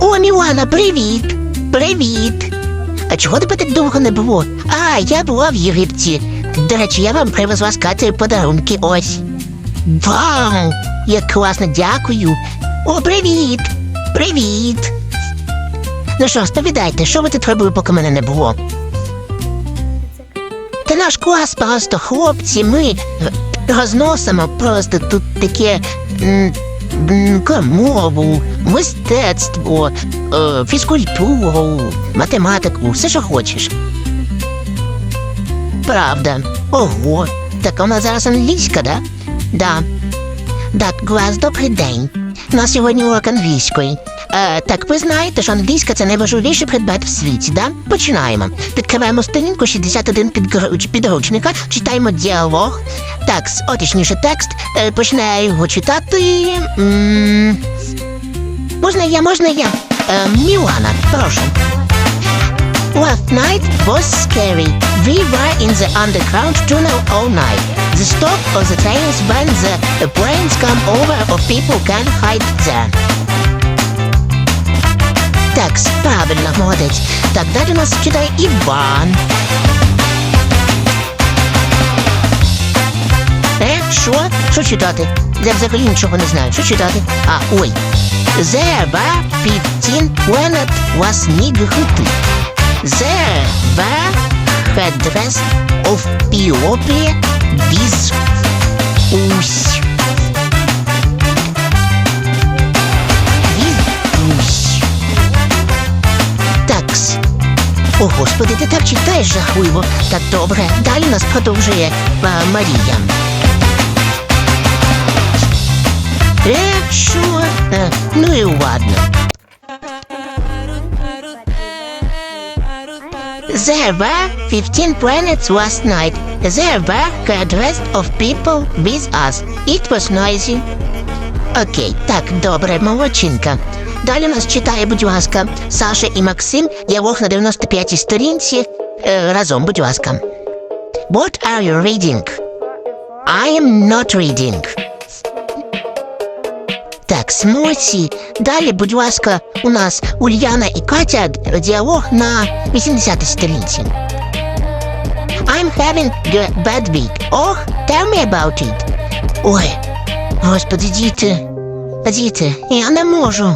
О, Мілана, привіт! Привіт! А чого тебе так довго не було? А, я була в Єгипті. До речі, я вам привезла з Катею подарунки ось. Вау! Як класно, дякую. О, привіт! Привіт! Ну що, розповідайте, що ви тут робили, поки мене не було? Та наш клас просто хлопці, ми розносимо просто тут таке м, м, мову, мистецтво, е, фізкультуру, математику, все, що хочеш. Правда. Ого. Так нас зараз англійська, да? Да. Так, клас, добрий день. Нас сьогодні урок англійської. Е, так ви знаєте, що англійська це найважливіший предмет в світі, да? Починаємо. Відкриваємо сторінку 61 підгруч- підручника, читаємо діалог. Так, отічніше текст. Е, починаю його читати. М, Можна я, можна я? Е, Мілана, прошу. Last night was scary. We were in the underground tunnel all night. The stop of the trains when the planes come over or people can hide there. Так, правильно, молодець. Так, далі у нас читає Іван. Е, що? Що читати? Я взагалі нічого не знаю. Що читати? А, ой. There were 15 planet was nighuti. Were headdress of ус. With ус. Такс. О, господи, ти так читаєш жахливо. Так добре. Далі нас продовжує а, Марія. Е, що? Е, ну і ладно. There were 15 planets last night. There were hundreds of people with us. It was noisy. Окей, так, добре, молодчинка. Далі нас читає, будь ласка, Саша і Максим, діалог на 95-й сторінці. Е, разом, будь ласка. What are you reading? I am not reading. Так, смоці. Далі, будь ласка, у нас Ульяна і Катя діалог на 80-й сторінці. I'm having a bad week. Oh, tell me about it. Ой, господи, діти. Діти, я не можу.